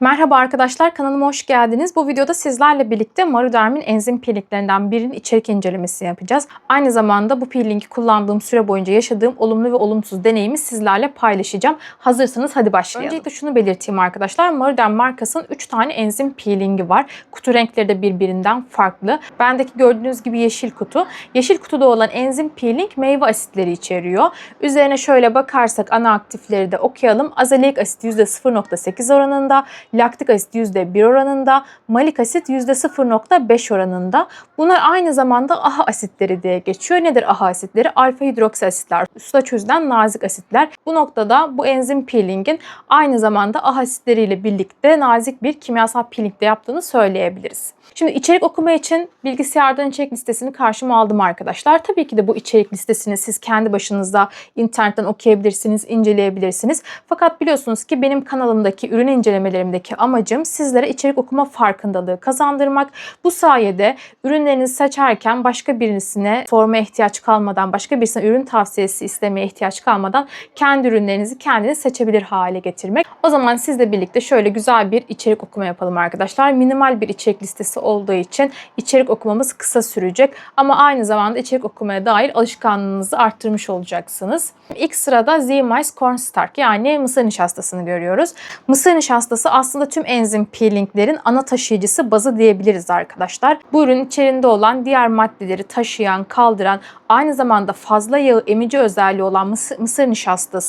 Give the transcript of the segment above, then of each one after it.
Merhaba arkadaşlar kanalıma hoş geldiniz. Bu videoda sizlerle birlikte Maruderm'in enzim peelinglerinden birinin içerik incelemesi yapacağız. Aynı zamanda bu peelingi kullandığım süre boyunca yaşadığım olumlu ve olumsuz deneyimi sizlerle paylaşacağım. Hazırsanız hadi başlayalım. Öncelikle şunu belirteyim arkadaşlar. Maruderm markasının 3 tane enzim peelingi var. Kutu renkleri de birbirinden farklı. Bendeki gördüğünüz gibi yeşil kutu. Yeşil kutuda olan enzim peeling meyve asitleri içeriyor. Üzerine şöyle bakarsak ana aktifleri de okuyalım. Azelik asit %0.8 oranında, laktik asit %1 oranında, malik asit %0.5 oranında. Bunlar aynı zamanda AHA asitleri diye geçiyor. Nedir AHA asitleri? Alfa hidroksi asitler, suda çözülen nazik asitler. Bu noktada bu enzim peelingin aynı zamanda AHA asitleriyle birlikte nazik bir kimyasal peeling de yaptığını söyleyebiliriz. Şimdi içerik okuma için bilgisayardan içerik listesini karşıma aldım arkadaşlar. Tabii ki de bu içerik listesini siz kendi başınıza internetten okuyabilirsiniz, inceleyebilirsiniz. Fakat biliyorsunuz ki benim kanalımdaki ürün incelemelerimdeki amacım sizlere içerik okuma farkındalığı kazandırmak. Bu sayede ürünlerinizi seçerken başka birisine sormaya ihtiyaç kalmadan, başka birisine ürün tavsiyesi istemeye ihtiyaç kalmadan kendi ürünlerinizi kendiniz seçebilir hale getirmek. O zaman sizle birlikte şöyle güzel bir içerik okuma yapalım arkadaşlar. Minimal bir içerik listesi olduğu için içerik okumamız kısa sürecek ama aynı zamanda içerik okumaya dair alışkanlığınızı arttırmış olacaksınız. İlk sırada Z-Mice Cornstarch yani mısır nişastasını görüyoruz. Mısır nişastası aslında tüm enzim peelinglerin ana taşıyıcısı bazı diyebiliriz arkadaşlar. Bu ürün içerisinde olan diğer maddeleri taşıyan, kaldıran, aynı zamanda fazla yağı emici özelliği olan mısır, mısır nişastası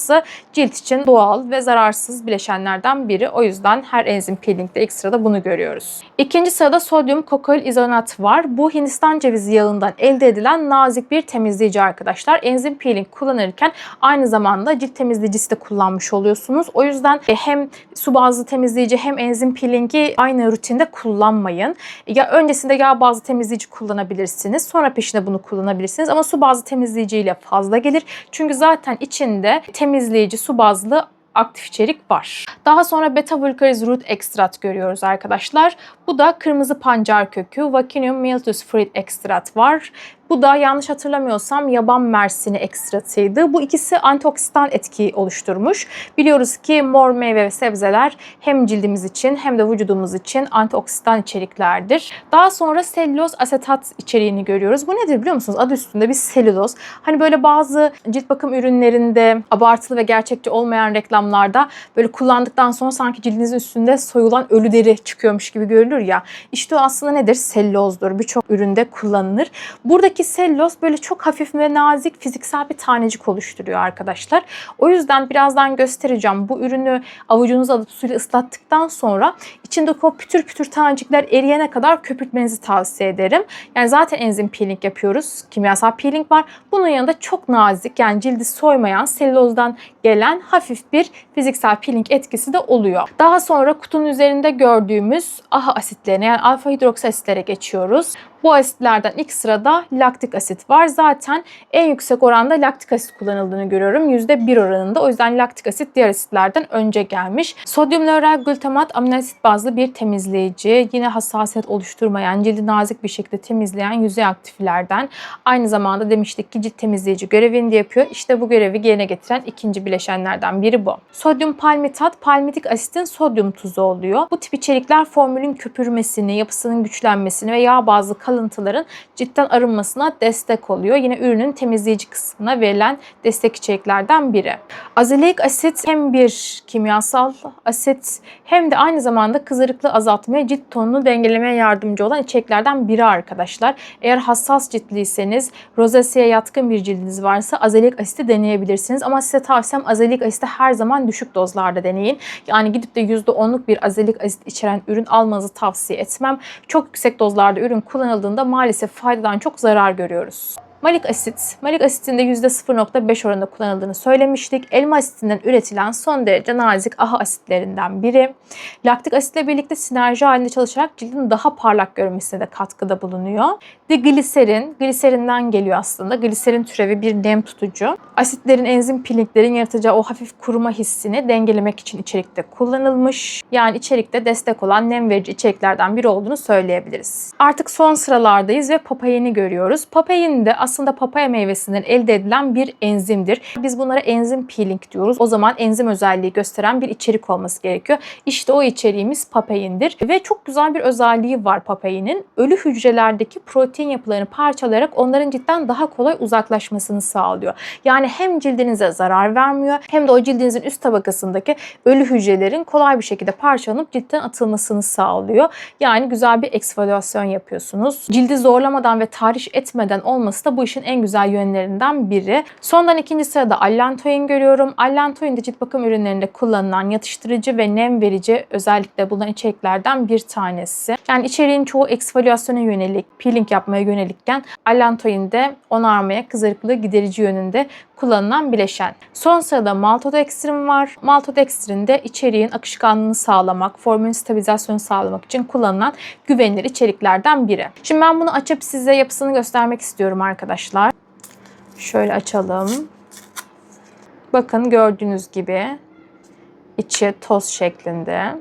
cilt için doğal ve zararsız bileşenlerden biri. O yüzden her enzim peelingde ilk sırada bunu görüyoruz. İkinci sırada sodyum kokoil izonat var. Bu Hindistan cevizi yağından elde edilen nazik bir temizleyici arkadaşlar. Enzim peeling kullanırken aynı zamanda cilt temizleyicisi de kullanmış oluyorsunuz. O yüzden e, hem su bazlı temizleyici hem enzim peelingi aynı rutinde kullanmayın. Ya öncesinde yağ bazlı temizleyici kullanabilirsiniz. Sonra peşine bunu kullanabilirsiniz. Ama su bazlı temizleyici ile fazla gelir. Çünkü zaten içinde temizleyici su bazlı aktif içerik var. Daha sonra beta vulgaris root extract görüyoruz arkadaşlar. Bu da kırmızı pancar kökü, Vaccinium miltus fruit extract var. Bu da yanlış hatırlamıyorsam yaban mersini ekstratıydı. Bu ikisi antioksidan etki oluşturmuş. Biliyoruz ki mor meyve ve sebzeler hem cildimiz için hem de vücudumuz için antioksidan içeriklerdir. Daha sonra selüloz asetat içeriğini görüyoruz. Bu nedir biliyor musunuz? Adı üstünde bir selüloz. Hani böyle bazı cilt bakım ürünlerinde abartılı ve gerçekçi olmayan reklamlarda böyle kullandıktan sonra sanki cildinizin üstünde soyulan ölü deri çıkıyormuş gibi görülür ya. İşte o aslında nedir? Selülozdur. Birçok üründe kullanılır. Buradaki selüloz böyle çok hafif ve nazik fiziksel bir tanecik oluşturuyor arkadaşlar. O yüzden birazdan göstereceğim. Bu ürünü avucunuza alıp suyla ıslattıktan sonra içindeki o pütür pütür tanecikler eriyene kadar köpürtmenizi tavsiye ederim. Yani zaten enzim peeling yapıyoruz. Kimyasal peeling var. Bunun yanında çok nazik yani cildi soymayan selülozdan gelen hafif bir fiziksel peeling etkisi de oluyor. Daha sonra kutunun üzerinde gördüğümüz AHA asitlerine yani alfa hidroksi asitlere geçiyoruz. Bu asitlerden ilk sırada laktik asit var. Zaten en yüksek oranda laktik asit kullanıldığını görüyorum. %1 oranında. O yüzden laktik asit diğer asitlerden önce gelmiş. Sodyum lauryl glutamat amino asit bazlı bir temizleyici. Yine hassasiyet oluşturmayan, cildi nazik bir şekilde temizleyen yüzey aktiflerden. Aynı zamanda demiştik ki cilt temizleyici görevini de yapıyor. İşte bu görevi yerine getiren ikinci bileşenlerden biri bu. Sodyum palmitat, palmitik asitin sodyum tuzu oluyor. Bu tip içerikler formülün köpürmesini, yapısının güçlenmesini ve yağ bazlı kalıntıların ciltten arınmasına destek oluyor. Yine ürünün temizleyici kısmına verilen destek içeriklerden biri. Azelik asit hem bir kimyasal asit hem de aynı zamanda kızarıklığı azaltmaya, cilt tonunu dengelemeye yardımcı olan içeriklerden biri arkadaşlar. Eğer hassas ciltliyseniz, rozaseye yatkın bir cildiniz varsa azelik asiti deneyebilirsiniz. Ama size tavsiyem azelik asiti her zaman düşük dozlarda deneyin. Yani gidip de %10'luk bir azelik asit içeren ürün almanızı tavsiye etmem. Çok yüksek dozlarda ürün kullanıldığında maalesef faydadan çok zarar görüyoruz. Malik asit, malik asitinde %0.5 oranında kullanıldığını söylemiştik. Elma asitinden üretilen son derece nazik AHA asitlerinden biri. Laktik asitle birlikte sinerji halinde çalışarak cildin daha parlak görünmesine de katkıda bulunuyor. Ve gliserin, gliserinden geliyor aslında. Gliserin türevi bir nem tutucu. Asitlerin enzim peelinglerin yaratacağı o hafif kuruma hissini dengelemek için içerikte kullanılmış. Yani içerikte destek olan nem verici içeriklerden biri olduğunu söyleyebiliriz. Artık son sıralardayız ve papayeni görüyoruz. Papayin de aslında papaya meyvesinden elde edilen bir enzimdir. Biz bunlara enzim peeling diyoruz. O zaman enzim özelliği gösteren bir içerik olması gerekiyor. İşte o içeriğimiz papayindir. Ve çok güzel bir özelliği var papayinin. Ölü hücrelerdeki protein yapılarını parçalayarak onların cidden daha kolay uzaklaşmasını sağlıyor. Yani hem cildinize zarar vermiyor hem de o cildinizin üst tabakasındaki ölü hücrelerin kolay bir şekilde parçalanıp ciltten atılmasını sağlıyor. Yani güzel bir eksfoliyasyon yapıyorsunuz. Cildi zorlamadan ve tahriş etmeden olması da bu işin en güzel yönlerinden biri. Sondan ikinci sırada allantoin görüyorum. Allantoin de cilt bakım ürünlerinde kullanılan yatıştırıcı ve nem verici özellikle bulunan içeriklerden bir tanesi. Yani içeriğin çoğu eksfolyasyona yönelik, peeling yapmaya yönelikken allantoin de onarmaya, kızarıklığı giderici yönünde kullanılan bileşen. Son sırada maltodextrin var. Maltodextrin de içeriğin akışkanlığını sağlamak, formülün stabilizasyonu sağlamak için kullanılan güvenilir içeriklerden biri. Şimdi ben bunu açıp size yapısını göstermek istiyorum arkadaşlar. Şöyle açalım. Bakın gördüğünüz gibi içi toz şeklinde.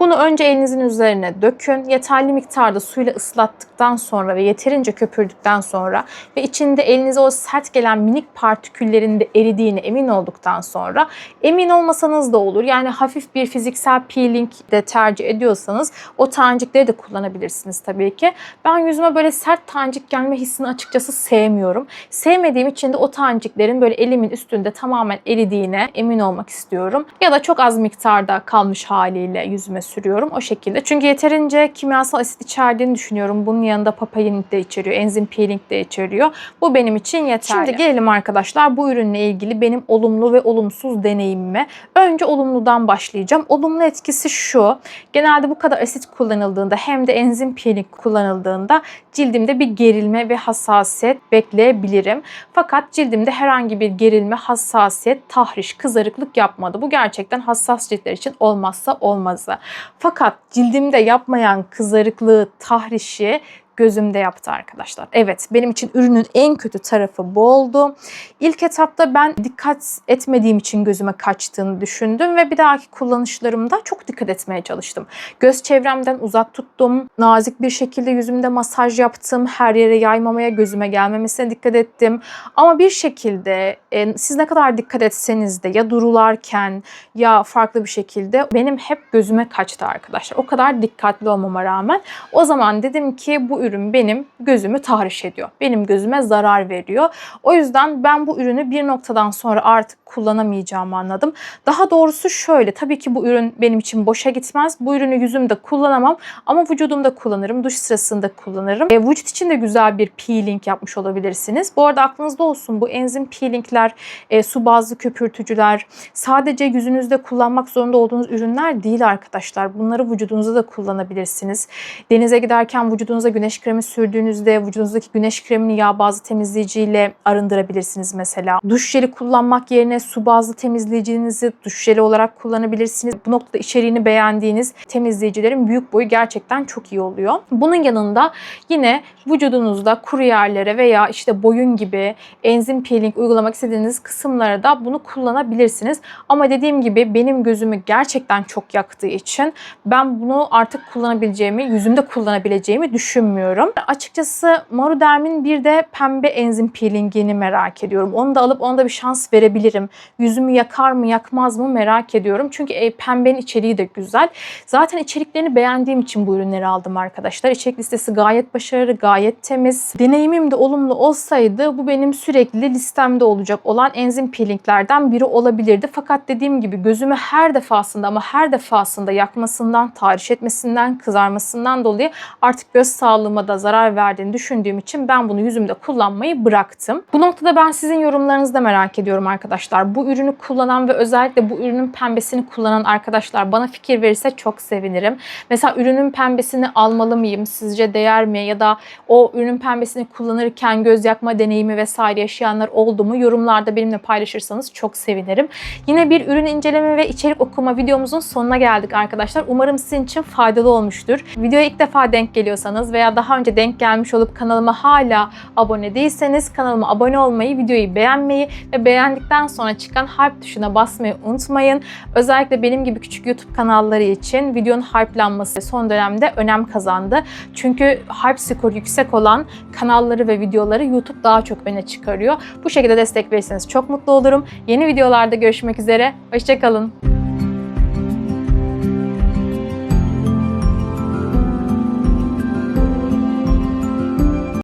Bunu önce elinizin üzerine dökün. Yeterli miktarda suyla ıslattıktan sonra ve yeterince köpürdükten sonra ve içinde elinize o sert gelen minik partiküllerin de eridiğini emin olduktan sonra emin olmasanız da olur. Yani hafif bir fiziksel peeling de tercih ediyorsanız o tanecikleri de kullanabilirsiniz tabii ki. Ben yüzüme böyle sert tanecik gelme hissini açıkçası sevmiyorum. Sevmediğim için de o taneciklerin böyle elimin üstünde tamamen eridiğine emin olmak istiyorum. Ya da çok az miktarda kalmış haliyle yüzüme sürüyorum o şekilde. Çünkü yeterince kimyasal asit içerdiğini düşünüyorum. Bunun yanında papayin de içeriyor, enzim peeling de içeriyor. Bu benim için yeterli. Şimdi gelelim arkadaşlar bu ürünle ilgili benim olumlu ve olumsuz deneyimime. Önce olumludan başlayacağım. Olumlu etkisi şu. Genelde bu kadar asit kullanıldığında hem de enzim peeling kullanıldığında cildimde bir gerilme ve hassasiyet bekleyebilirim. Fakat cildimde herhangi bir gerilme, hassasiyet, tahriş, kızarıklık yapmadı. Bu gerçekten hassas ciltler için olmazsa olmazı. Fakat cildimde yapmayan kızarıklığı, tahrişi gözümde yaptı arkadaşlar. Evet benim için ürünün en kötü tarafı bu oldu. İlk etapta ben dikkat etmediğim için gözüme kaçtığını düşündüm ve bir dahaki kullanışlarımda çok dikkat etmeye çalıştım. Göz çevremden uzak tuttum. Nazik bir şekilde yüzümde masaj yaptım. Her yere yaymamaya, gözüme gelmemesine dikkat ettim. Ama bir şekilde e, siz ne kadar dikkat etseniz de ya durularken ya farklı bir şekilde benim hep gözüme kaçtı arkadaşlar. O kadar dikkatli olmama rağmen. O zaman dedim ki bu ürün benim gözümü tahriş ediyor. Benim gözüme zarar veriyor. O yüzden ben bu ürünü bir noktadan sonra artık kullanamayacağımı anladım. Daha doğrusu şöyle tabii ki bu ürün benim için boşa gitmez. Bu ürünü yüzümde kullanamam ama vücudumda kullanırım. Duş sırasında kullanırım. E, vücut için de güzel bir peeling yapmış olabilirsiniz. Bu arada aklınızda olsun bu enzim peelingler, e, su bazlı köpürtücüler sadece yüzünüzde kullanmak zorunda olduğunuz ürünler değil arkadaşlar. Bunları vücudunuzda da kullanabilirsiniz. Denize giderken vücudunuza güneş kremi sürdüğünüzde vücudunuzdaki güneş kremini yağ bazlı temizleyiciyle arındırabilirsiniz mesela. Duş jeli kullanmak yerine su bazlı temizleyicinizi duş jeli olarak kullanabilirsiniz. Bu noktada içeriğini beğendiğiniz temizleyicilerin büyük boyu gerçekten çok iyi oluyor. Bunun yanında yine vücudunuzda kuru yerlere veya işte boyun gibi enzim peeling uygulamak istediğiniz kısımlara da bunu kullanabilirsiniz. Ama dediğim gibi benim gözümü gerçekten çok yaktığı için ben bunu artık kullanabileceğimi, yüzümde kullanabileceğimi düşünmüyorum. Açıkçası Maruderm'in bir de pembe enzim peelingini merak ediyorum. Onu da alıp ona da bir şans verebilirim. Yüzümü yakar mı yakmaz mı merak ediyorum. Çünkü e, pembenin içeriği de güzel. Zaten içeriklerini beğendiğim için bu ürünleri aldım arkadaşlar. İçerik listesi gayet başarılı, gayet temiz. Deneyimim de olumlu olsaydı bu benim sürekli listemde olacak olan enzim peelinglerden biri olabilirdi. Fakat dediğim gibi gözümü her defasında ama her defasında yakmasından, tahriş etmesinden, kızarmasından dolayı artık göz sağlığıma da zarar verdiğini düşündüğüm için ben bunu yüzümde kullanmayı bıraktım. Bu noktada ben sizin yorumlarınızı da merak ediyorum arkadaşlar. Bu ürünü kullanan ve özellikle bu ürünün pembesini kullanan arkadaşlar bana fikir verirse çok sevinirim. Mesela ürünün pembesini almalı mıyım? Sizce değer mi? Ya da o ürünün pembesini kullanırken göz yakma deneyimi vesaire yaşayanlar oldu mu? Yorumlarda benimle paylaşırsanız çok sevinirim. Yine bir ürün inceleme ve içerik okuma videomuzun sonuna geldik arkadaşlar. Umarım sizin için faydalı olmuştur. Videoya ilk defa denk geliyorsanız veya daha daha önce denk gelmiş olup kanalıma hala abone değilseniz kanalıma abone olmayı, videoyu beğenmeyi ve beğendikten sonra çıkan hype tuşuna basmayı unutmayın. Özellikle benim gibi küçük YouTube kanalları için videonun hype'lanması son dönemde önem kazandı. Çünkü hype skoru yüksek olan kanalları ve videoları YouTube daha çok öne çıkarıyor. Bu şekilde destek verirseniz çok mutlu olurum. Yeni videolarda görüşmek üzere. Hoşçakalın.